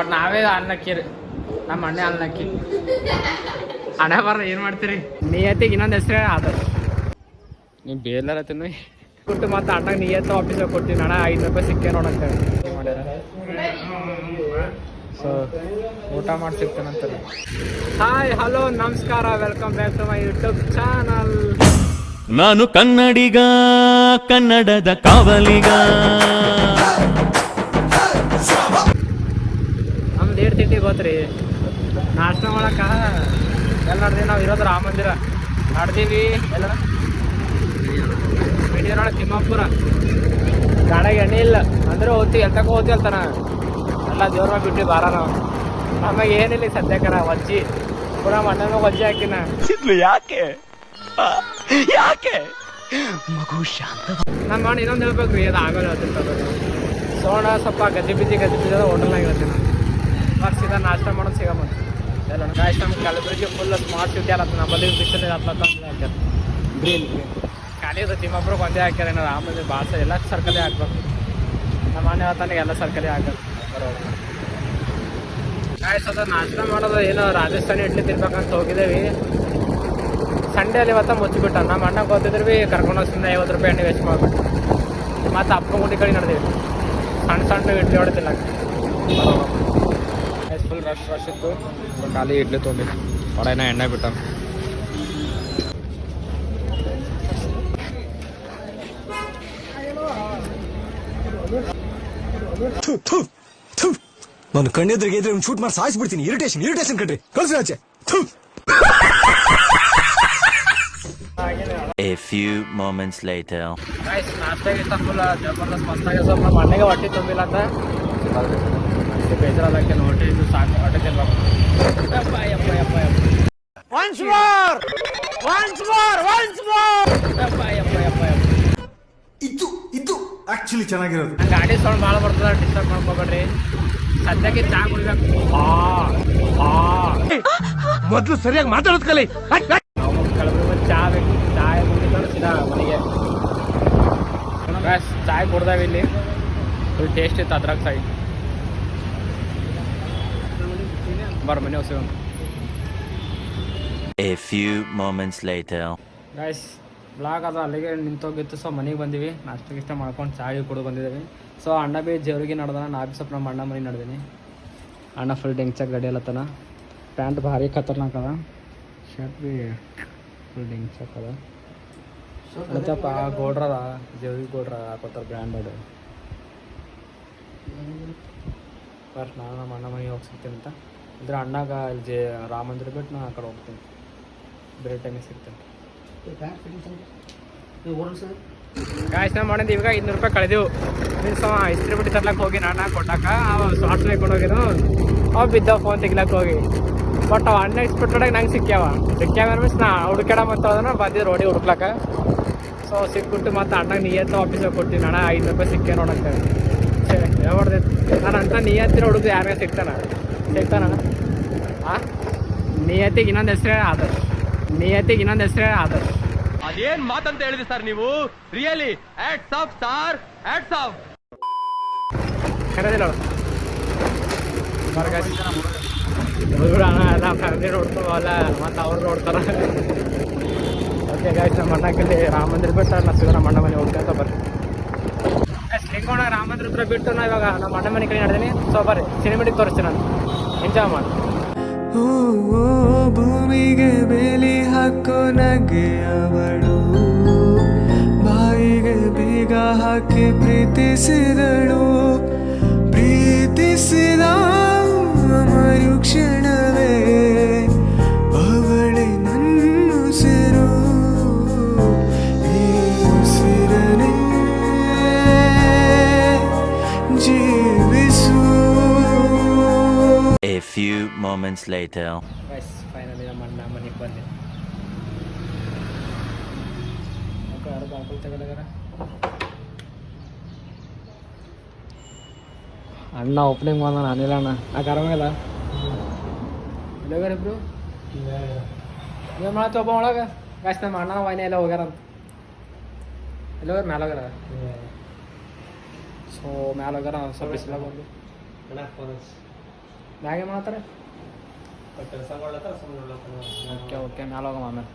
But ನಾವೇ ಅಲ್ಲಕ್ಕಿರಿ ನಮ್ಮ ಅಣ್ಣ ಅನ್ನಕ್ಕಿ ಅಣ್ಣ ಬರ ಏನು ಮಾಡ್ತೀರಿ? ನಿಯತ್ತಿಗೆ ಇನ್ನೊಂದು ಹೆಸರೇ ಆದ ನೀವು ಬೇಲರ ತಿನ್ನು. ಕೊಟ್ಟು ಮತ್ತೆ ಅಣ್ಣಗೆ ನಿಯತ್ತ ಆಫೀಸಾಗ ಕೊಡ್ತೀನಿ. ಅಣ್ಣ, ಐದು ರೂಪಾಯಿ ಸಿಕ್ಕೇ ನೋಡಂತ ಸೊ ಊಟ ಮಾಡಿ ಹಾಯ್ ಹಲೋ ನಮಸ್ಕಾರ. Welcome back to my YouTube channel ನಾನು ಕನ್ನಡಿಗ, ಕನ್ನಡದ ಕಾವಲಿಗ. ತಿಂಡಿ ಗೊತ್ತ್ರಿ. ನಾಷ್ಟ ಮಾಡಕ ಎಲ್ಲ ನಡ್ದೀವಿ ನಾವು ಇರೋದು ರಾಮ ಮಂದಿರ. ನಡ್ದೀವಿ. ಎಲ್ಲ ಬೆಡಿಯರೊಳಗೆ ತಿಮ್ಮಾಪುರ. ಗಾಡಿಗೆ ಎಣ್ಣೆ ಇಲ್ಲ. ಅಂದ್ರೆ ಹೋಗ್ತೀವಿ. ಎಂತಕ ಹೋಗ್ತೀವಿ ಅಲ್ತಾನ ಎಲ್ಲ ದೇವ್ರ ಮೇಲೆ ಬಿಟ್ಟು ಬಾರ ನಾವು. ನಮಗೆ ಏನಿಲ್ಲ ಈಗ ಸದ್ಯಕ್ಕನ ವಜ್ಜಿ. ಪುನಃ ಮಣ್ಣನ ವಜ್ಜಿ ಹಾಕಿನ. ಸಿದ್ಲು ಯಾಕೆ? ಯಾಕೆ? ಮಗು ಶಾಂತ ನಾನು ಮಾಡಿ ಇನ್ನೊಂದು ಹೇಳ್ಬೇಕು ರೀ ಅದು ಆಗೋಲ್ಲ ಹೇಳ್ತೀನಿ ಸೋಣ ಸ್ವಲ್ಪ ಗದ್ದೆ ಬಿದ್ದಿ ಗದ್ದೆ ಬಿದ್ದ ಹೋಟೆಲ್ನಾಗ ಹೇಳ್ತೀನಿ ಮತ್ತೆ ಸೀದಾ ನಾಷ್ಟ ಮಾಡೋದು ಸಿಗಮ್ಮ ಎಲ್ಲ ನಾಷ್ಟ ನಮ್ಮ ಕಲಬುರಗಿ ಫುಲ್ ಸ್ಮಾರ್ಟ್ ಸಿಟಿ ಅಲ್ಲ ನಮ್ಮಲ್ಲಿ ಬಿಸಿಲು ಹತ್ತತ್ತ ಹಾಕ್ಯಾರ ಗ್ರೀನ್ ಖಾಲಿ ಅದು ಒಂದೇ ಹಾಕ್ಯಾರ ಏನೋ ಆಮೇಲೆ ಭಾಷೆ ಎಲ್ಲ ಸರ್ಕಲೇ ಹಾಕ್ಬೇಕು. ನಮ್ಮ ಮನೆ ಹೇಳ್ತಾನೆ ಎಲ್ಲ ಸರ್ಕಲೇ ಹಾಕೋದು ಬರೋದು ಗಾಯಸ್ ಅದು ನಾಷ್ಟ ಮಾಡೋದು ಏನೋ ರಾಜಸ್ಥಾನಿ ಇಡ್ಲಿ ತಿನ್ಬೇಕಂತ ಹೋಗಿದ್ದೇವೆ. ಸಂಡೇ ಅಲ್ಲಿ ಇವತ್ತ ಮುಚ್ಚಿಬಿಟ್ಟ ನಮ್ಮ ಅಣ್ಣ ಗೊತ್ತಿದ್ರು ಭೀ ಕರ್ಕೊಂಡು ಸುಮ್ಮನೆ ಐವತ್ತು ರೂಪಾಯಿ ಎಣ್ಣೆ ವೇಸ್ಟ್ ಮಾಡ್ಬಿಟ್ಟು. ಮತ್ತು ಅಪ್ಪ ಗುಂಡಿ ಕಡೆ ನಡೆದೀವಿ. ಸಣ್ಣ ಸಣ್ಣ ಇಡ್ಲಿ ಹೊಡೆದಿಲ್ಲ. ರಶ್ ರಶ್ ಇತ್ತು. ಖಾಲಿ ಇಡ್ಲಿ ತೊಗೊಂಡು ಹೊಡೆನ ಎಣ್ಣೆ ಬಿಟ್ಟ. ನಾನು ಕಣ್ಣೆದ್ರಿಗೆ ಇದ್ರೆ ಒಂದು ಶೂಟ್ ಮಾಡಿ ಸಾಯಿಸ್ಬಿಡ್ತೀನಿ. ಇರಿಟೇಷನ್ ಇರಿಟೇಷನ್ ಕಣ್ರಿ. ಕಳ್ಸಿ ಆಚೆ. A few moments later. Guys, ನಾಷ್ಟ ಗೀಷ್ಟ ಫುಲ್ ಜಬರ್ದಸ್ತ್ ಮಸ್ತಾಗಿ ಸ್ವಲ್ಪ ನಮ್ಮ ಹೊಟ್ಟೆ ತುಂಬಿಲ್ಲ ಅಂತ. ಹೊಟ್ಟೆ ಇದು ಸಾಕು ಹೊಟ್ಟೆ ಇದು ಇದು ಆಕ್ಚುಲಿ ಚೆನ್ನಾಗಿರೋದು. ನಂಗೆ ಗಾಡಿ ಸೌಂಡ್ ಭಾಳ ಬರ್ತದ ಡಿಸ್ಟರ್ಬ್ ಮಾಡ್ಕೋಬೇಡ್ರಿ. ಸದ್ಯಕ್ಕೆ ಚಾ ಕುಡಿಬೇಕು. ಆ ಆ. ಮೊದಲು ಸರಿಯಾಗಿ ಮಾತಾಡೋದು ಕಲಿ. ಚಾ ಬೇಕು. ಚಾಯ್ ಕುಡಿದ್ರೆ ಸೀದಾ ಮನೆಗೆ. ಚಾಯ್ ಕುಡ್ದಾವೆ ಇಲ್ಲಿ. ಫುಲ್ ಟೇಸ್ಟ್ ಇತ್ತು ಅದ್ರಾಗ ಸಾಯಿ ಬರ ಮನೆ ಹೊಸ A few moments later. Guys blog ಅದು ಅಲ್ಲಿಗೆ ನಿಂತೋಗಿತ್ತು. ಸೊ ಮನೆಗೆ ಬಂದೀವಿ. ನಾಷ್ಟ ಗಿಷ್ಟ ಮಾಡ್ಕೊಂಡು ಚಾಯ್ ಕುಡಿದು ಬಂದಿದ್ದೀವಿ ಸೊ ಅಣ್ಣ ಬಿ ಜೇವ್ರಿಗೆ ನಡ್ದಾನ. ನಾ ಬಿ ಸ್ವಲ್ಪ ನಮ್ಮ ಅಣ್ಣ ಮನೆ ನಡ್ದೀನಿ. ಅಣ್ಣ ಫುಲ್ ಡೆಂಗ್ಚಾಗ ಗಡಿ ಅಲ್ಲತ್ತನ ಪ್ಯಾಂಟ್ ಭಾರಿ ಖತರ್ನಾಕ್ ಅದ. ಶರ್ಟ್ ಬಿ ಫುಲ್ ಡೆಂಗ್ಚಾಕ್ ಅದ ಮತ್ತಪ್ಪ ಗೋಡ್ರದ ಜೇವ್ರಿ ಗೋಡ್ರ ಹಾಕೋತಾರ ಬ್ರ್ಯಾಂಡೆಡ್ ಫಸ್ಟ್ ನಾನು ನಮ್ಮ ಅಣ್ಣ ಮನೆಗೆ ಹೋಗಿ ಸಿಗ್ತೀನಿ ಅಂತ. ಇದ್ರೆ ಅಣ್ಣಾಗ ಇಲ್ಲಿ ಜೆ ರಾಮ ಮಂದಿರ ಬಿಟ್ಟು ನಾನು ಆ ಕಡೆ ಹೋಗ್ತೀನಿ. ಬೇರೆ ಟೈಮಿಗೆ ಸಿಗ್ತೀನಿ. ಗಾಯ್ಸ್ ಮಾಡಿದ್ದು ಇವಾಗ ಇನ್ನೂರು ರೂಪಾಯಿ ಕಳೆದೆವು. ಮೀನ್ಸ್ ಅವ ಇಸ್ತ್ರಿ ಬಿಟ್ಟು ತರ್ಲಕ್ಕೆ ಹೋಗಿ ನಾನು ಕೊಟ್ಟಾಕ ಅವ ಶಾರ್ಟ್ಸ್ ಹಾಕೊಂಡು ಹೋಗಿದ್ದು. ಅವ ಬಿದ್ದ ಫೋನ್ ತೆಗಿಲಕ್ಕೆ ಹೋಗಿ. ಬಟ್ ಅವ ಅನ್ಎಕ್ಸ್ಪೆಕ್ಟೆಡಾಗಿ ನಂಗೆ ಸಿಕ್ಕ್ಯಾವ. ಸಿಕ್ಕ್ಯಾವ ಮೀನ್ಸ್ ನಾ ಹುಡುಕಾಡ ಮತ್ತು ಅದನ್ನ ಬಂದಿದ್ದು ರೋಡಿ ಹುಡುಕ್ಲಕ್ಕ. ಸೊ ಸಿಕ್ಬಿಟ್ಟು ಮತ್ತೆ ಅಣ್ಣಗೆ ನಿಯತ್ತ ಆಫೀಸಿಗೆ ಕೊಡ್ತೀನಿ. ಅಣ್ಣ ಐದು ರೂಪಾಯಿ ಸಿಕ್ಕೇ ನೋಡಂತ ಯಾವ್ದು ನಾನು ಅಂತ ನಿಯತ್ತಿನ ಹುಡುಗ ಯಾರೇ ಸಿಗ್ತಾನ? ಸಿಗ್ತಾನ ಆ? ನಿಯತ್ತಿಗೆ ಇನ್ನೊಂದು ಹೆಸರೇ ಆದರ್ಶ್. ನಿಯತ್ತಿಗೆ ಇನ್ನೊಂದು ಹೆಸರೇ ಆದರ್ಶ್. ಅದೇನ್ ಮಾತಂತ ಹೇಳಿದ್ರಿ ಸರ್ ನೀವು? Really hats off sir hats off ಕರೆದಿಲ್ಲ ಅಣ್ಣ ಎಲ್ಲ ಫ್ಯಾಮಿಲಿ ನೋಡ್ಕೋವಲ್ಲ ಮತ್ತು ಅವ್ರು ನೋಡ್ತಾರ. ಓಕೆ ಗಾಯ್ಸ್ ನಮ್ಮ ಅಣ್ಣಕ್ಕಲ್ಲಿ ರಾಮ ಮಂದಿರ ಬಿಟ್ಟು ನಾ ಸಿಗ ನಮ್ಮ ಅಣ್ಣ ಮನೆ ಹೋಗ್ತಾ ಬರ್ರಿ. ಲಿಂಗೋಣ ರಾಮ ಮಂದಿರ ಹತ್ರ ಬಿಟ್ಟು ನಾ ಇವಾಗ ನಮ್ಮ ಅಣ್ಣ ಮನೆ ಕಡೆ ನಡೆದೀನಿ. ಸೊ ಬರ್ರಿ ಸಿನಿಮೆಟಿಕ್ ತೋರಿಸ್ತೀನಿ ನಾನು. ಎಂಜಾಯ್ ಮಾಡಿ. ಭೂಮಿಗೆ ಬೇಲಿ ಹಾಕೋ ನಗೆ ಅವಳು. ಬಾಯಿಗೆ ಬೀಗ ಹಾಕಿ ಪ್ರೀತಿಸಿದಳು. ಪ್ರೀತಿಸಿದ ಮರುಕ್ಷಣವೇ. Moments later. Guys, finally ನಮ್ಮ ಅಣ್ಣ ಮನೆಗೆ ಬಂದೆ ಯಾರು ಬಾಕಲ್ ಅಣ್ಣ ಓಪನಿಂಗ್ ಬಂದ ಅನಿಲ ಅಣ್ಣ ನಾ ಆರಾಮಿಲ್ಲ ಎಲ್ಲೋಗ್ಯಾರ ಇಬ್ರು ಏನು ಮಾಡತ್ತ ಒಬ್ಬ ಒಳಗೆ ಗಾಯ್ಸ್ ನಮ್ಮ ಅಣ್ಣ ವೈನ ಎಲ್ಲ ಹೋಗ್ಯಾರ ಅಂತ ಎಲ್ಲೋಗ್ಯಾರ ಮ್ಯಾಲ ಹೋಗ್ಯಾರ ಸೊ ಮ್ಯಾಲ ಹೋಗ್ಯಾರ ಸ್ವಲ್ಪ ಬಿಸಿಲಾಗ ಬಂದು ಮ್ಯಾಗೆ ಮಾಡ್ತಾರೆ ಓಕೆ ಓಕೆ ಮ್ಯಾಲ ಹೋಗಮ್ಮ ಆಮೇಲೆ.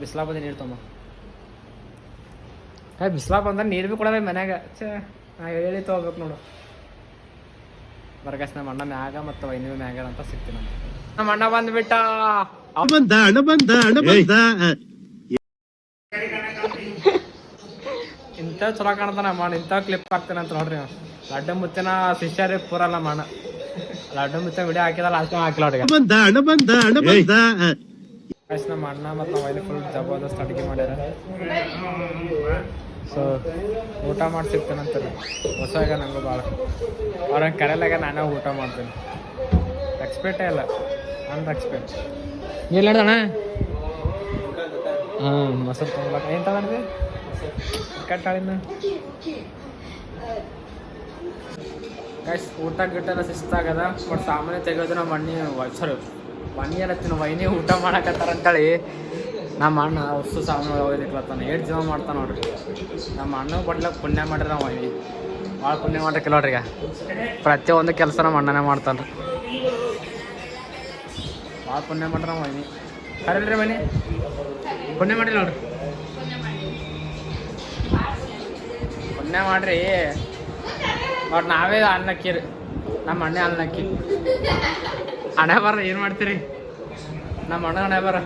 ಬಿಸ್ಲಾಗ ಬಂದು ನೀರು ತೊಂಬ ಹೇ ಬಿಸ್ಲಾ ಬಂದ್ರೆ ನೀರು ಭೀ ಕೊಡಲ್ಲ ಮನ್ಯಾಗ. ಛೇ ನಾ ಹೇಳಿ ತೊಗೋಬೇಕು ನೋಡು. ಬರ್ಗಸ್ ನಮ್ಮ ಅಣ್ಣ ಮ್ಯಾಗ ಮತ್ತು ಇನ್ನೂ ಮ್ಯಾಗ ಅಂತ ಸಿಗ್ತೀನಿ ನಮ್ಮ ಅಣ್ಣ ಬಂದ್ಬಿಟ್ಟ. ಬಂದ ಅಣ್ಣ ಬಂದ ಅಣ್ಣ ಬಂದ ಇಂಥ ಚಲೋ ಕಾಣ್ತಾನ ಮಾಡ ಇಂಥ ಕ್ಲಿಪ್ ಹಾಕ್ತಾನೆ ಅಂತ ನೋಡ್ರಿ ಅಡ್ಡ ಲಡ್ಡು ಮುತ್ತಿನ ಶಿಷ್ಯರೇ ಪೂರಲ್ಲ ಮಾಡ ಲಡ್ಡು ಮುತ್ತಿನ ವಿಡಿಯೋ ಹಾಕಿದ ಲಾಸ್ಟ್ ಟೈಮ್ ಹಾಕಿಲ್ಲ ಅವ್ರಿಗೆ ಬಂದ ಹಣ ಬಂದ ಹಣ ಬಂದ. ಗೈಸ್ ನಮ್ಮ ಅಣ್ಣ ಮತ್ತು ನಮ್ಮ ವೈಲಿ ಫುಲ್ ಜಬರ್ದಸ್ತ್ ಅಡುಗೆ ಮಾಡ್ಯಾರ. ಸೊ ಊಟ ಮಾಡಿ ಹೊಸಾಗ ನಂಗೂ ಭಾಳ ಅವ್ರಂಗೆ ಕರೆಯಲಾಗ ನಾನೇ ಊಟ ಮಾಡ್ತೀನಿ. ಎಕ್ಸ್ಪೆಕ್ಟೇ ಇಲ್ಲ. ಅನ್ ಎಕ್ಸ್ಪೆಕ್ಟ್ ನೀರು ಹಿಡ್ದಣ್ಣ ಹಾಂ ಮೊಸರು ತೊಗೊಳಕ್ಕೆ ಏನು ತಗೊಂಡಿದ್ದೆ? ಕಟ್ಟಾಳಿಂದ ಗೈಸ್ ಊಟ ಗಿಟ್ಟ ಎಲ್ಲ ಶಿಸ್ತಾಗದ ಬಟ್ ಸಾಮಾನ್ಯ ತೆಗೆಯೋದು ನಮ್ಮ ಅಣ್ಣಿ ಸಾರಿ ಮಣ್ಣಿ ಏನತ್ತಿನ ವೈನಿ ಊಟ ಮಾಡಕತ್ತಾರ ಅಂತೇಳಿ ನಮ್ಮ ಅಣ್ಣ ವಸ್ತು ಸಾಮಾನು ಒಯ್ಲಿಕ್ಲತ್ತಾನ ಏಟ್ ಜೀವ ಮಾಡ್ತಾನ ನೋಡ್ರಿ. ನಮ್ಮ ಅಣ್ಣ ಬಡ್ಲಕ್ ಪುಣ್ಯ ಮಾಡ್ರಿ ನಾವು ವೈನಿ. ಭಾಳ ಪುಣ್ಯ ಮಾಡ್ರಿ ನೋಡ್ರಿ ಈಗ. ಪ್ರತಿಯೊಂದು ಕೆಲಸ ನಮ್ಮ ಅಣ್ಣನೇ ಮಾಡ್ತಾನೆ ಭಾಳ ಪುಣ್ಯ ಮಾಡ್ರಿ ನಾವು ವೈನಿ. ಕರಲ್ರಿ ಮನೆ ಪುಣ್ಯ ಮಾಡಿಲ್ಲ ನೋಡ್ರಿ. ಪುಣ್ಯ ಮಾಡ್ರಿ. ಬಟ್ ನಾವೇ ಅನ್ನಕ್ಕಿರಿ ನಮ್ಮ ಅಣ್ಣ ಅನ್ನಕ್ಕಿ ಹಣೆ ಬರ ಏನು ಮಾಡ್ತೀರಿ? ನಮ್ಮ ಅಣ್ಣ ಹಣೆ ಬರ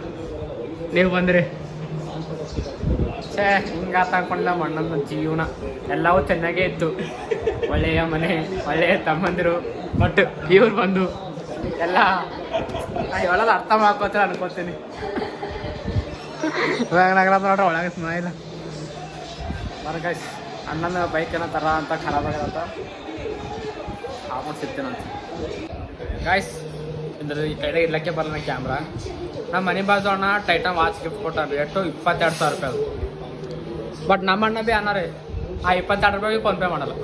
ನೀವು ಬಂದ್ರಿ. ಛೇ ಹಿಂಗ ಹಾಕೊಂಡು ನಮ್ಮ ಅಣ್ಣನ ಜೀವನ. ಎಲ್ಲವೂ ಚೆನ್ನಾಗೇ ಇತ್ತು. ಒಳ್ಳೆಯ ಮನೆ ಒಳ್ಳೆಯ ತಮ್ಮಂದಿರು ಬಟ್ ಇವ್ರು ಬಂದು ಎಲ್ಲ ನಾ ಹೇಳೋದು ಅರ್ಥ ಮಾಡ್ಕೋತೀರ ಅನ್ಕೋತೀನಿ. ಇವಾಗ ನಗರ ನೋಡ್ರಿ ಒಳಗೆ ಇಲ್ಲ ಬರ್ಗೈಸ್ ಅಣ್ಣನ ಬೈಕ್ ಏನೋ ತರ ಅಂತ ಖರಾಬ್ ಆಗ್ಯದಂತ ಆಫರ್ ಸಿಗ್ತೇನಂತ ಗಾಯ್ಸ್ ಇದ್ರ ಈ ಕಡೆ ಇರ್ಲಕ್ಕೆ ಬರಲ್ಲ ಕ್ಯಾಮ್ರಾ ನಮ್ಮ ಮನೆ ಬಾಜು ಅಣ್ಣ ಟೈಟನ್ ವಾಚ್ ಗಿಫ್ಟ್ ಕೊಟ್ಟಾರ ಎಷ್ಟು ಇಪ್ಪತ್ತೆರಡು ಸಾವಿರ ರೂಪಾಯಿ ಅದು. ಬಟ್ ನಮ್ಮ ಅಣ್ಣ ಭೀ ರೀ ಆ ಇಪ್ಪತ್ತೆರಡು ರೂಪಾಯಿ ಫೋನ್ ಪೇ ಮಾಡಲ್ಲ.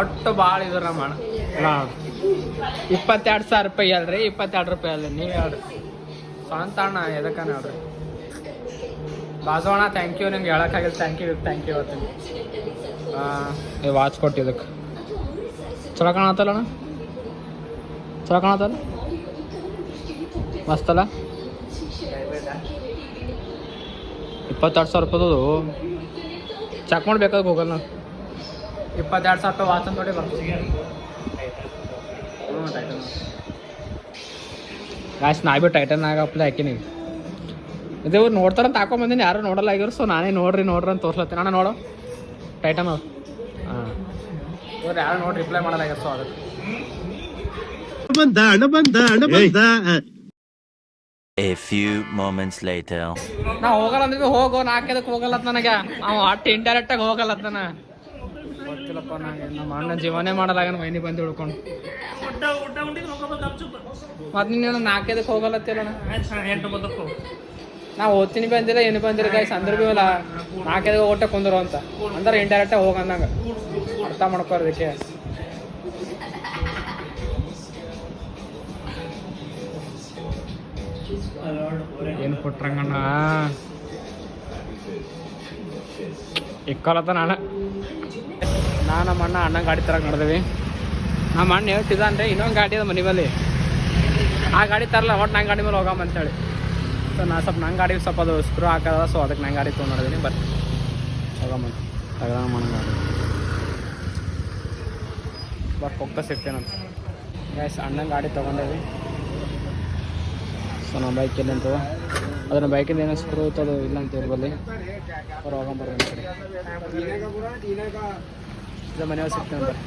ಒಟ್ಟು ಭಾಳ ಇದ್ರ ನಮ್ಮ ಅಣ್ಣ. ಅಲ್ಲ ಇಪ್ಪತ್ತೆರಡು ಸಾವಿರ ರೂಪಾಯಿ ಅಲ್ರಿ ಇಪ್ಪತ್ತೆರಡು ರೂಪಾಯಿ ಅಲ್ಲ ನೀವು ಹೇಳ್ರಿ. ಸ್ವಂತ ಅಣ್ಣ ಎದಕ್ಕನ ಹೇಳ್ರಿ? ಬಾಜೋಣ ಥ್ಯಾಂಕ್ ಯು ನಿಮ್ಗೆ ಹೇಳೋಕ್ಕಾಗಿಲ್ಲ. ಥ್ಯಾಂಕ್ ಯು ಥ್ಯಾಂಕ್ ಯು ಇವತ್ತು. ವಾಚ್ ಕೊಟ್ಟಿದ್ದಕ್ಕೆ ಚಲೋ ಕಾಣತ್ತಲ್ಲ ಅಣ್ಣ? ಚಲೋ ಕಾಣತ್ತಲ್ಲ? ಮಸ್ತಲ್ಲ ಇಪ್ಪತ್ತೆರಡು ಸಾವಿರ ರೂಪಾಯ್ದು ಚೆಕ್ ಮಾಡ್ಬೇಕಾದ್ರೆ ಗೂಗಲ್ನ ಇಪ್ಪತ್ತೆರಡು ಸಾವಿರ ರೂಪಾಯಿ ವಾಚ್ ನೋಡಿ ಬರ್ತೀವಿ ಹ್ಞೂ ಟೈಟನ್ ಗಾಯ್ಸ್ ನಾ ಭೀ ಟೈಟನ್ ಆಗ ಅಪ್ಲೈ ಹಾಕಿನಿ ಇದು ನೋಡ್ತಾರ ನೋಡ್ತಾರಂತ ಹಾಕೊಂಡ್ ಬಂದೀನಿ ಯಾರು ನೋಡಲ್ಲ ಆಗಿರು ಸೊ ನಾನೇ ನೋಡ್ರಿ ನೋಡ್ರಿ ಅಂತ ತೋರ್ಸ್ಲತ್ತೀನಿ. ಅಣ್ಣ ನೋಡು ಟೈಟನ್ ಅವ್ರು. ಹಾಂ. ಇವ್ರು ಯಾರು ನೋಡಿ ರಿಪ್ಲೈ ಮಾಡಲ್ಲ ಆಗ್ಯಾರ ಸೊ ಅದಕ್ಕೆ ಬಂದ ಹಣ ಬಂದ ಹಣ ಬಂದ. A few moments later. ನಾ ಹೋಗಲ್ಲ ಅಂದ್ವಿ ಹೋಗೋ ನಾಲ್ಕೈದಕ್ಕೆ ಹೋಗಲ್ಲ ನನಗೆ. ಅವ ಅಟ್ಟು ಇಂಡೈರೆಕ್ಟ್ ಆಗಿ ಹೋಗಲ್ಲ ಅಂತ ಗೊತ್ತಿಲ್ಲಪ್ಪ ನಂಗೆ ನಮ್ಮ ಅಣ್ಣ ಜೀವನೇ ಮಾಡಲ್ಲ ಮೈನಿ ಬಂದು ಹಿಡ್ಕೊಂಡು. ಮತ್ತೆ ನೀನು ನಾಲ್ಕೈದಕ್ಕೆ ಹೋಗಲ್ಲತ್ತಿಲ್ಲ ನಾ ಓದ್ತೀನಿ ಬಂದಿಲ್ಲ, ಏನು ಬಂದಿಲ್ಲ ಗಾಯ್ಸ್ ಅಂದ್ರೆ ಭೀ ಅಲ್ಲ, ನಾಲ್ಕೈದು ಕುಂದ್ರು ಅಂತ. ಅಂದ್ರೆ ಇಂಡೈರೆಕ್ಟಾಗಿ ಹೋಗಂದಂಗ ಅರ್ಥ ಮಾಡ್ಕೋರ್ ಅದಕ್ಕೆ ಏನು ಕೊಟ್ರಂಗಣ್ಣ? ಇಕ್ಕಲತ್ತ ನಾನು. ನಾ ನಮ್ಮ ಅಣ್ಣ ಅಣ್ಣ ಗಾಡಿ ತರಕ್ಕೆ ನಡೆದಿವಿ. ನಮ್ಮ ಅಣ್ಣ ಹೇಳ್ತಿದ್ದಾನೆ ಇನ್ನೊಂದು ಗಾಡಿ ಅದ ಮನೆ ಬಲ್ಲಿ ಆ ಗಾಡಿ ತರಲ್ಲ ಒಟ್ಟು ನಂಗೆ ಗಾಡಿ ಮೇಲೆ ಹೋಗಮ್ಮ ಅಂತೇಳಿ. ಸೊ ನಾ ಸ್ವಲ್ಪ ನಂಗೆ ಗಾಡಿ ಸ್ವಲ್ಪ ಅದು ಸ್ಕ್ರೂ ಹಾಕದ ಸೊ ಅದಕ್ಕೆ ನಂಗೆ ಗಾಡಿ ತೊಗೊಂಡಿದ್ದೀನಿ ಬರ್. ಹೋಗಮ್ಮ ತಗದ ಮನ ಗಾಡಿ. ಬಟ್ ಹೋಗ್ತಾ ಸಿಗ್ತೇನಂತ ಗ್ಯಾಸ್ ಅಣ್ಣನ ಗಾಡಿ ತೊಗೊಂಡೇವಿ. ಸೊ ನಮ್ಮ ಬೈಕ್ ಎಲ್ಲಿ ಅಂತ ಅದನ್ನ ಬೈಕಿಂದ ಏನೋ ಸ್ಕ್ರೂ ಅದು ಇಲ್ಲ ಅಂತ ಇರ್ಬಲ್ಲಿ ಅವ್ರು ಹೋಗಂಬರ್ರಿ ಕಡೆ. ಇದು ಮನೆಯವ್ರು ಸಿಗ್ತೇನೆ ಬರ್ರಿ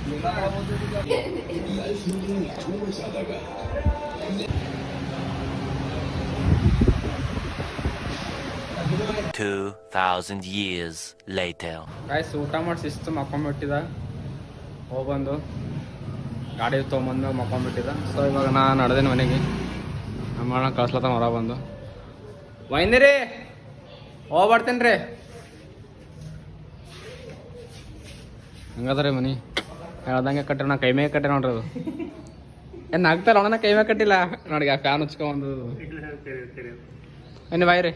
Two thousand years later. Guys ಊಟ ಮಾಡಿ ಶಿಸ್ತು ಮಕ್ಕೊಂಬಿಟ್ಟಿದ. ಹೋಗ್ಬಂದು ಗಾಡಿ ತೊಗೊಂಬಂದು ಮಕ್ಕೊಂಬಿಟ್ಟಿದ. ಸೊ ಇವಾಗ ನಾ ನಡೆದೇನೆ ಮನೆಗೆ. ನಮ್ಮ ಅಣ್ಣ ಕಳ್ಸ್ಲತ್ತ ಹೊರ ಬಂದು. ವೈಂದಿರಿ ಹೋಗ್ಬರ್ತೇನೆ ರೀ. ಹಂಗದ ರೀ ಮನಿ. ಹೇಳ್ದಂಗೆ ಕಟ್ಟಿ ನಾ ಕೈ ಮೇಲೆ ಕಟ್ಟಿ ನೋಡ್ರಿ ಅದು. ಏನು ಆಗ್ತಾರ ಅಣ್ಣ ಕೈ ಮೇಲೆ ಕಟ್ಟಿಲ್ಲ. ನೋಡಿ ಆ ಫ್ಯಾನ್ ಹಚ್ಕೊಂಬಂದು ಮನಿ ಬಾಯ್ ರೀ.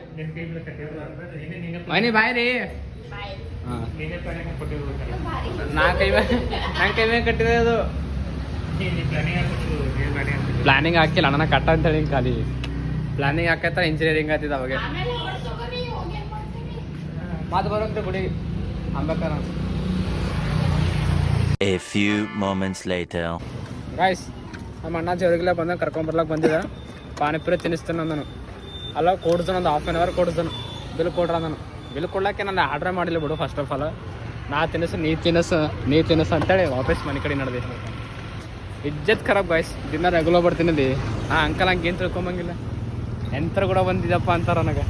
ಬಾಯ್ರಿ ಬಾಯ್ ರೀ. ಹಾಂ. ನಾ ಕೈ ಮೇ ನಂಗೆ ಕೈ ಮೇಲೆ ಕಟ್ಟಿದೆ ಅದು. ಪ್ಲಾನಿಂಗ್ ಹಾಕಿಲ್ಲ ಅಣ್ಣ ಕಟ್ಟ ಅಂತ ಹೇಳಿ ಖಾಲಿ. ಪ್ಲಾನಿಂಗ್ ಹಾಕತ್ತ ಇಂಜಿನಿಯರಿಂಗ್ ಆತಿದ ಅವಾಗ. ಮಾತು ಬರೋಂತ ಗುಡಿ. ಅಂಬೇಕರ್ A few moments later. Guys ನಮ್ಮ ಅಣ್ಣ ಜೋರಿಗಿಲ್ಲ ಬಂದ ಕರ್ಕೊಂಬರ್ಲಕ್ಕೆ ಬಂದಿದ್ದ ಪಾನಿಪುರಿ ತಿನ್ನಿಸ್ತಾನೆ ನಾನು ಅಲ್ಲ ಕೊಡ್ತಾನೆ ಒಂದು ಹಾಫ್ ಆನ್ ಅವರ್ ಕೊಡ್ತಾನೆ ಬಿಲ್ ಕೊಡ್ರ ನಾನು. ಬಿಲ್ ಕೊಡ್ಲಾಕೆ ನಾನು ಆರ್ಡ್ರ್ ಮಾಡಿಲ್ಲ ಬಿಡು ಫಸ್ಟ್ ಆಫ್ ಆಲ್ ನಾ ತಿನ್ನಿಸು, ನೀ ತಿನ್ನಿಸು ನೀ ತಿನ್ನಿಸು ಅಂತೇಳಿ ವಾಪಸ್ ಮನೆ ಕಡೆ ನಡೆದಿ. ಇಜ್ಜತ್ ಖರಾಬ್ ಬಾಯ್ಸ್ ದಿನ ರೆಗ್ಯುಲರ್ ಬರ್ತೀನಿ ಆ ಅಂಕಲ್ ಹಂಗೆ ಏನು ತಿಳ್ಕೊಂಬಂಗಿಲ್ಲ. ಎಂತರ ಕೂಡ ಬಂದಿದ್ದಪ್ಪ ಅಂತಾರ ನನಗೆ.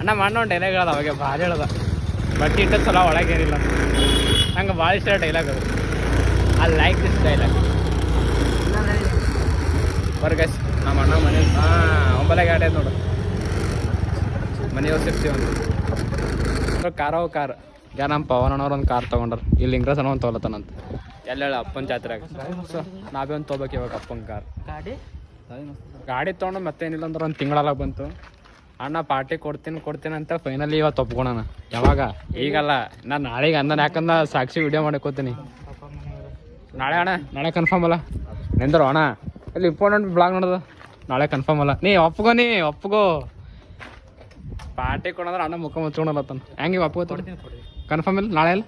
ಅಣ್ಣ ಮಾಡೋ ಡೈಲಾಗ್ ಹೇಳದ, ಅವಾಗ ಭಾಳ ಹೇಳ್ದ. ಬಟ್ ಇಟ್ಟ ಚಲೋ ಒಳಗೇನಿಲ್ಲ ನಂಗೆ ಭಾಳ ಇಷ್ಟ ಡೈಲಾಗ್ ಅದು. ಐ ಲೈಕ್ ದಿಸ್ ಡೈಲಾಗ್ ಬರ್ಗಸ್ ನಮ್ಮ ಅಣ್ಣ ಮನೆ ಹಾಂ ಒಂಬಲೆ ಗಾಡಿ ನೋಡು. ಮನೆಯವ್ರು ಸಿಗ್ತೀವಿ ಅಂತ ಕಾರೋ ಕಾರ್ ಈಗ ನಮ್ಮ ಪವನಣ್ಣವ್ರು ಒಂದು ಕಾರ್ ತೊಗೊಂಡ್ರು. ಇಲ್ಲಿ ಇಂಗ್ರೆಸ್ ಅನ್ನೋ ಒಂದು ತೊಗೊಳತಾನಂತ ಎಲ್ಲ ಅಪ್ಪನ ಜಾತ್ರೆಯಾಗ ಸೊ ನಾವೇ ಒಂದು ತೊಗೋಬೇಕು ಇವಾಗ ಅಪ್ಪನ ಕಾರ್ ಗಾಡಿ? ಗಾಡಿ ತೊಗೊಂಡು ಮತ್ತೇನಿಲ್ಲ ಅಂದ್ರೆ ಒಂದು ತಿಂಗಳಲ್ಲ ಬಂತು. ಅಣ್ಣ ಪಾರ್ಟಿ ಕೊಡ್ತೀನಿ ಕೊಡ್ತೀನಿ ಅಂತ ಫೈನಲಿ ಇವತ್ತು ಒಪ್ಕೊಳಣ ಯಾವಾಗ? ಈಗಲ್ಲ. ನಾನು ನಾಳೆಗೆ ಅಂದನ. ಯಾಕಂದ್ರೆ ಸಾಕ್ಷಿ ವಿಡಿಯೋ ಮಾಡ್ಕೋತೀನಿ. ನಾಳೆ ಅಣ್ಣ. ನಾಳೆ ಕನ್ಫರ್ಮ್ ಅಲ್ಲ. ನಿಂದ್ರು ಅಣ್ಣ. ಇಲ್ಲಿ ಇಂಪಾರ್ಟೆಂಟ್ ಬ್ಲಾಗ್ ನೋಡೋದು. ನಾಳೆ ಕನ್ಫರ್ಮ್ ಅಲ್ಲ. ನೀ ಒಪ್ಗೋ ನೀ ಒಪ್ಗೋ ಪಾರ್ಟಿ ಕೊಡಂದ್ರೆ ಅಣ್ಣ ಮುಖ ಮುಚ್ಕೊಂಡಲ್ಲತ್ತಾನ ಹೆಂಗೆ ಒಪ್ಕೋತ ಕನ್ಫರ್ಮ್ ಇಲ್ಲ? ನಾಳೆ ಇಲ್ಲ?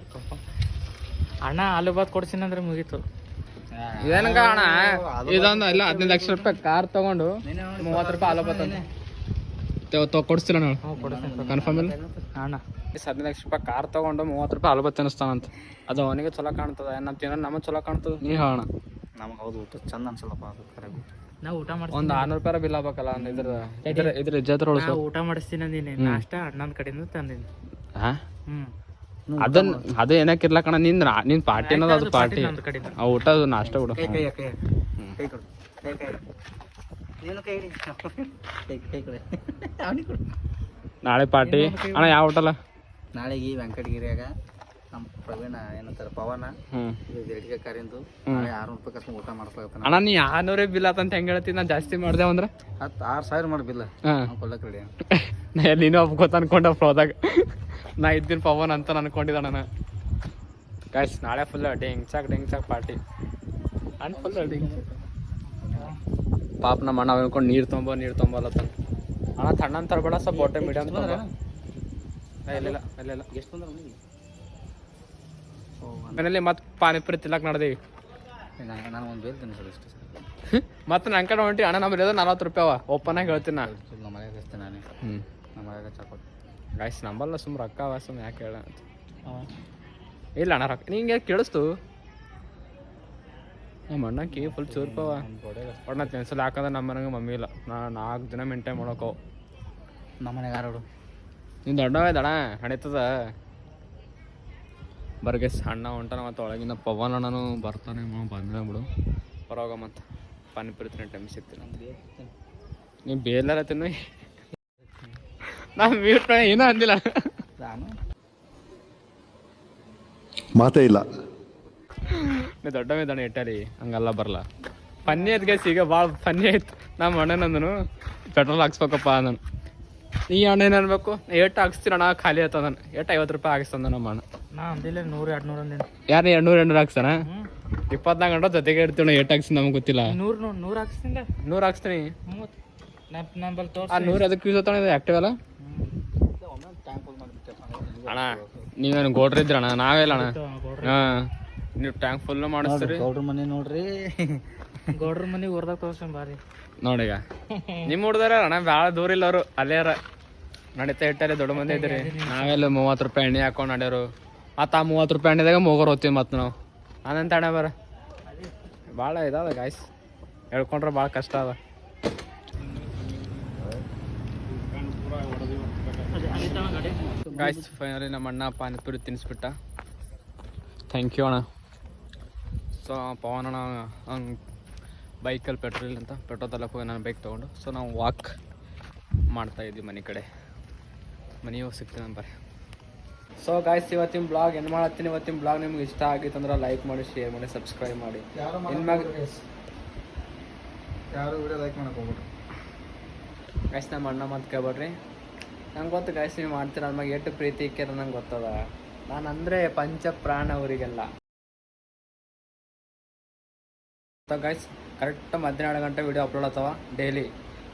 ಅಣ್ಣ ಆಲೂ ಬಾತ್ ಕೊಡ್ತೀನಿ ಅಂದ್ರೆ ಮುಗೀತು. ಇದೇನಂಗ ಅಣ್ಣ? ಇದೊಂದು ಇಲ್ಲ ಹದಿನೈದು ಲಕ್ಷ ರೂಪಾಯಿ ಕಾರ್ ತಗೊಂಡು ಮೂವತ್ತು ರೂಪಾಯಿ ಆಲೋ ಬತ್ತಂತ ಕೊಡಿಸ್ತಿಲ್ಲ ನಾನು ಕನ್ಫರ್ಮ್ ಇಲ್ಲ? ಅಣ್ಣ. ಇಸ್ ಹದಿನೈದು ಲಕ್ಷ ರೂಪಾಯಿ ಕಾರ್ ತಗೊಂಡು ಮೂವತ್ತು ರೂಪಾಯಿ ಆಲೂ ಬಾತ್ ಅನಿಸ್ತಾನಂತ ಅದು ಅವನಿಗೆ ಚಲೋ ಕಾಣ್ತದ. ನಮ್ಮ ತಿನ್ನೋ ನಮಗೆ ಚಲೋ ಕಾಣ್ತದ? ನೀ ಹೇಳೋಣ ನಮ್ಗೆ ಹೌದು ಊಟ ಚಂದ ಅನ್ಸಲ್ಲಪ್ಪ ಅದು ಕರೆಕ್ಟ್. ನಾವು ಊಟ ಮಾಡ್ತೀನಿ ಒಂದು ಆರ್ನೂರು ರೂಪಾಯಿ ಬಿಲ್ ಆಗ್ಬೇಕಲ್ಲ ಇದ್ರ ಇದ್ರ ಇದ್ರ ಇಜ್ಜತ್ರ ನಾ ಊಟ ಮಾಡಿಸ್ತೀನಿ ಅಂದಿನಿ. ನಾಷ್ಟ ಅಣ್ಣನ ಕಡೆಯಿಂದ ತಂದೀನಿ. ಹಾ? ಹ್ಮ್. ಅದನ್ನ ಅದು ಏನಕ್ಕಿರ್ಲ ಕಣ ನಿನ್ ನಿನ್ ಪಾರ್ಟಿ ಅನ್ನೋದು ಅದು ಪಾರ್ಟಿ ಆ ಊಟ ಅದು ನಾಷ್ಟ ಬಿಡು. ನಾಳೆ ಪಾರ್ಟಿ. ಅಣ್ಣ ಯಾವ ನಾಳೆ ನಾಳೆಗೆ ವೆಂಕಟಗಿರಿಯಾಗ ನಮ್ಮ ಪ್ರವೀಣ ಏನಂತಾರೆ ಪವನ. ಕಾರಿಂದು. ನಾಳೆ ರೂಪಾಯಿ ಕಷ್ಟ ಊಟ ಮಾಡ್ಸ್ಕೊತಾನ ಅಣ್ಣ ನೀ ಆರ್ನೂರೇ ಬಿಲ್ ಆತಂತ ಹೆಂಗೆ ಹೇಳ್ತೀನಿ ನಾ ಜಾಸ್ತಿ ಮಾಡ್ದೆ ಅಂದ್ರೆ? ಹತ್ತು ಆರು ಸಾವಿರ ಮಾಡಿ ಬಿಲ್. ಕೊಲ್ಲಕ್ಕೆ ರೆಡಿ ನಾ ನೀನು ಒಪ್ಕೋತ ಅನ್ಕೊಂಡ ಹೋದಾಗ ನಾ ಇದ್ದೀನಿ ಪವನ್ ಅಂತ ಅನ್ಕೊಂಡಿದ್ದ ನಾನು ಗಾಯ್ಸ್ ನಾಳೆ ಫುಲ್ ಡೆಂಗ್ ಚಾಕ್ ಡೆಂಗ್ ಚಾಕ್ ಪಾರ್ಟಿ ಅಣ್ಣ ಫುಲ್ ಡೆಂಗ್ ಪಾಪ ನಮ್ಮ ಅಣ್ಣ ಅನ್ಕೊಂಡು ನೀರು ತೊಂಬ ನೀರು ತೊಂಬಲ್ಲತ್ತ ಅಣ್ಣ ತಣ್ಣ ತರಬೇಡ ಸ್ವಲ್ಪ ಹೊಟ್ಟೆ ಮೀಡಿಯಮ್ ಇಲ್ಲ ಇಲ್ಲ ಎಷ್ಟು ಬಂದ್ರೆ ಮನೇಲಿ ಮತ್ತೆ ಪಾನಿಪುರಿ ತಿನ್ನಕ್ ನಡ್ದೇವಿ. ನಾನು ಒಂದು ಬೇಲ್ ಮತ್ತೆ ನನ್ನ ಕಡೆ ಹೊಂಟಿ ಅಣ್ಣ ನಮ್ಮ ನಲ್ವತ್ತು ರೂಪಾಯಿ ಅವ. ಓಪನ್ ಆಗಿ ಹೇಳ್ತೀನಿ ನಾ ನಮ್ಮ ಮನೆಗೆ ಹಚ್ತೇನೆ ನಾನೇ. ಹ್ಞೂ ನಮ್ಮ ಮನೆಗೆ ಗಾಯ್ಸ್ ನಂಬಲ್ಲ ಸುಮ್ ರೊಕ್ಕ ಅವ ಸುಮ್ ಯಾಕೆ ಹೇಳ ಇಲ್ಲ ಅಣ್ಣ ರೊಕ್ಕ ನಿಂಗೆ ಕೇಳಿಸ್ತು? ನಮ್ಮ ಕೇ ಫುಲ್ ಚೂರ್ಪವ ಒಣ್ಣ ತಿನ್ಸಲ್ಲ ಯಾಕಂದ್ರೆ ನಮ್ಮ ಮನೆಗೆ ಮಮ್ಮಿ ಇಲ್ಲ. ನಾ ನಾಲ್ಕು ದಿನ ಮೇಂಟೈನ್ ಮಾಡೋಕೋ ನಮ್ಮ ಮನೆಗೆ ಯಾರು ನೀನು ದೊಡ್ಡವ ದಣ ನಡೀತದ? ಬರ್ಗೆಸ್ ಸಣ್ಣ ಹೊಂಟಾನ ಮತ್ತು ಒಳಗಿನ ಪವನ್ ಅಣ್ಣನು ಬರ್ತಾನೆ ಬಂದ್ರೆ ಬಿಡು. ಹೊರಗ ಮತ್ತು ಪಾನಿಪುರಿ ತಿನ್ನೋ ಟೈಮ್ ಸಿಗ್ತೀನಿ ಅಂತ ನೀವು ಬೇಲಾರ ತಿನ್ನು ನಾನು ಮ್ಯೂಟ್ ಏನೂ ಅಂದಿಲ್ಲ. ಮಾತೇ ಇಲ್ಲ. ನೀ ದೊಡ್ಡ ಇದ್ದಾನೆ ಇಟ್ಟಾರಿ ಹಂಗಲ್ಲ ಬರಲ್ಲ ಪನ್ನಿ ಐತ್ ಗೈಸ್ ಈಗ ಭಾಳ ಫನ್ನಿ ಆಯ್ತು. ನಮ್ಮ ಅಣ್ಣನಂದನು ಪೆಟ್ರೋಲ್ ಹಾಕ್ಸ್ಬೇಕಪ್ಪ ನಾನು ಈ ಅಣ್ಣ ಏನು ಅನ್ಬೇಕು? ಎಷ್ಟು ಹಾಕ್ಸ್ತೀರಣ್ಣ ಅಣ್ಣ ಖಾಲಿ ಆಯ್ತದ ಎಷ್ಟು ಏಟ್ ಐವತ್ತು ರೂಪಾಯಿ ಹಾಕ್ಸ್ತಂದ ನಮ್ಮ ಅಣ್ಣ. ನೂರು ಎರಡು ನೂರು ಅಂದಿನಿ. ಯಾರು ಹಾಕ್ಸ್ತಾನ? ಇಪ್ಪತ್ನಾಲ್ಕು ಗಂಟೆ ಜೊತೆಗೆ ಇಡ್ತೀವಿ ಏಟ್ ಹಾಕ್ಸಿ ನಮ್ಗೆ ಗೊತ್ತಿಲ್ಲ. ನೂರು ನೂರು ನೂರು ಹಾಕ್ಸ್ತೀನಿ? ಆ ನೂರು ಅದಕ್ಕೆ ಯೂಸ್ ಆಗ್ತಾನೆ ಆಕ್ಟಿವ್ ಅಲ್ಲ? ಅಣ್ಣ ನೀವೇನು ಗೋಡ್ರ ನಾವೇ ಇಲ್ಲ ಅಣ್ಣ. ಹಾಂ. ನೀವು ಟ್ಯಾಂಕ್ ಫುಲ್ ಮಾಡಿಸ್ತೀರಿ? ಗೌಡ್ರ ಮನೆ ನೋಡ್ರಿ. ಗೌಡ್ರ ಮನೆಗೆ ಊರ್ದಾಗ ತೋರ್ಸಂ ಬಾರಿ. ನೋಡೀಗ ನಿಮ್ಮ ಹುಡ್ದಾರ ಅಣ್ಣ? ಭಾಳ ದೂರ ಇಲ್ಲ ಅವರು ಅಲ್ಲೇರ ನಡೀತಾ ಇಟ್ಟಾರೆ ದೊಡ್ಡ ಮಂದಿ ಇದ್ದೀರಿ. ನಾವೆಲ್ಲ ಮೂವತ್ತು ರೂಪಾಯಿ ಎಣ್ಣೆ ಹಾಕೊಂಡು ನಡ್ಯೋರು ಮತ್ತು ಆ ಮೂವತ್ತು ರೂಪಾಯಿ ಅಣ್ಣದಾಗ ಮೂಗರ್ ಹೋಗ್ತೀವಿ ಮತ್ತು ನಾವು. ಅನಂತ ಅಣ್ಣ ಬರ ಭಾಳ ಇದಾದ ಗಾಯ್ಸ್ ಹೇಳ್ಕೊಂಡ್ರೆ ಭಾಳ ಕಷ್ಟ ಅದ. ಗಾಯ್ಸ್ ಫೈನಲಿ ನಮ್ಮ ಅಣ್ಣ ಪಾನಿಪುರಿ ತಿನ್ನಿಸ್ಬಿಟ್ಟ ಥ್ಯಾಂಕ್ ಯು ಅಣ್ಣ. ಸೊ ಪವನ್ ಅಣ್ಣ ಹಂಗೆ ಬೈಕಲ್ಲಿ ಪೆಟ್ರೋಲ್ ಅಂತ ಪೆಟ್ರೋಲ್ ತಲಕ್ಕೆ ಹೋಗಿ ನಾನು ಬೈಕ್ ತೊಗೊಂಡು. ಸೊ ನಾವು ವಾಕ್ ಮಾಡ್ತಾ ಇದ್ವಿ ಮನೆ ಕಡೆ. ಮನೆಯೋ ಸಿಗ್ತೀನಿ ಬರ್ರಿ ಸೊ ಗಾಯ್ಸ್ ಇವತ್ತಿನ ಬ್ಲಾಗ್ ಏನ್ ಮಾಡತ್ತೀನಿ? ಇವತ್ತಿನ ಬ್ಲಾಗ್ ನಿಮ್ಗೆ ಇಷ್ಟ ಆಗಿತ್ತು ಅಂದ್ರೆ ಲೈಕ್ ಮಾಡಿ ಶೇರ್ ಮಾಡಿ ಸಬ್ಸ್ಕ್ರೈಬ್ ಮಾಡಿ. ಇನ್ಮ್ಯಾಗ ಯಾರು ವಿಡಿಯೋ ಲೈಕ್ ಮಾಡಕ್ಕೆ ಹೋಗ್ಬಿಟ್ರು ಗಾಯ್ಸ್ ನಮ್ಮ ಅಣ್ಣ ಮಾತು ಕೇಳ್ಬೇಡ್ರಿ. ನಂಗೆ ಗೊತ್ತು ಗಾಯ್ಸ್ ನೀವು ಮಾಡ್ತೀರ? ನಮಗೆ ಎಷ್ಟು ಪ್ರೀತಿ ಇಕ್ಕಿರ ನಂಗೆ ಗೊತ್ತದ. ನಾನು ಅಂದರೆ ಪಂಚ ಪ್ರಾಣ ಅವರಿಗೆಲ್ಲ ಗಾಯ್ಸ್ ಕರೆಕ್ಟ್ ಮಧ್ಯಾಹ್ನ ಗಂಟೆ ವೀಡಿಯೋ ಅಪ್ಲೋಡ್ ಆಗ್ತಾವ ಡೈಲಿ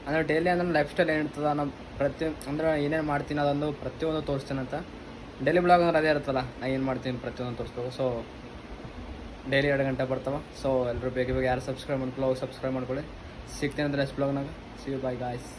ಅಂದರೆ ಡೈಲಿ ಅಂದ್ರೆ ಲೈಫ್ ಸ್ಟೈಲ್ ಏನಿರ್ತದ ನಮ್ಮ ಪ್ರತಿ ಅಂದ್ರೆ ಏನೇನು ಮಾಡ್ತೀನಿ ಅದೊಂದು ಪ್ರತಿಯೊಂದು ತೋರಿಸ್ತೀನಂತ ಡೈಲಿ ಬ್ಲಾಗ್ ಅಂದ್ರೆ ಅದೇ ಇರುತ್ತಲ್ಲ? ನಾ ಏನು ಮಾಡ್ತೀನಿ ಪ್ರತಿಯೊಂದು ತೋರಿಸ್ಬೇಕು. ಸೊ ಡೈಲಿ ಎರಡು ಗಂಟೆ ಬರ್ತಾವ. ಸೊ ಎಲ್ಲರೂ ಬೇಗ ಬೇಗ ಯಾರು ಸಬ್ಸ್ಕ್ರೈಬ್ ಮಾಡ್ಕೊಳ್ಳೋ ಸಬ್ಸ್ಕ್ರೈಬ್ ಮಾಡ್ಕೊಳ್ಳಿ. ಸಿಗ್ತೀನಿ ಅಂದ್ರೆ ನೆಕ್ಸ್ಟ್ ಬ್ಲಾಗ್ನಾಗ ಸಿ ಯು ಬಾಯ್ ಗಾಯ್ಸ್